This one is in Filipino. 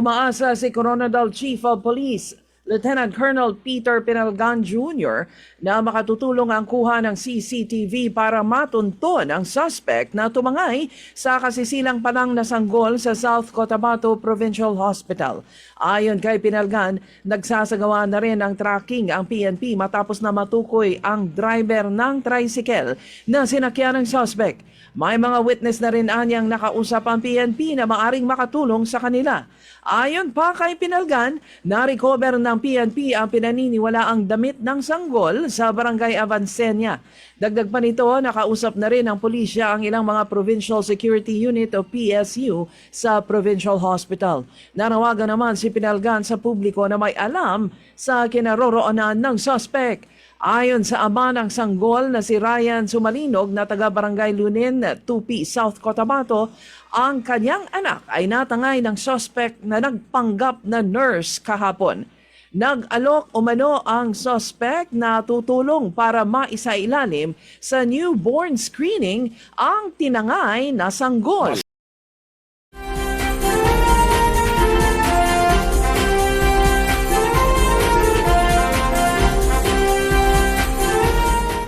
Umaasa si Coronadal Chief of Police Lieutenant Colonel Peter Pinalgan Jr. na makatutulong ang kuha ng CCTV para matunton ang suspect na tumangay sa kasisilang palang nasanggol sa South Cotabato Provincial Hospital. Ayon kay Pinalgan, nagsasagawa na rin ng tracking ang PNP matapos na matukoy ang driver ng tricycle na sinakyan ng suspect. May mga witness na rin anyang nakausap ang PNP na maaring makatulong sa kanila. Ayon pa kay Pinalgan, na-recover ng PNP ang pinaniniwalaang damit ng sanggol sa barangay Avancenia. Dagdag pa nito, nakausap na rin ng pulisya ang ilang mga Provincial Security Unit o PSU sa Provincial Hospital. Nanawagan naman si Pinalgan sa publiko na may alam sa kinaroroonan ng suspect. Ayon sa ama ng sanggol na si Ryan Sumalinog na taga Barangay Lunin, Tupi, South Cotabato, ang kanyang anak ay natangay ng suspect na nagpanggap na nurse kahapon. Nag-alok umano ang suspect na tutulong para maisailalim sa newborn screening ang tinangay na sanggol.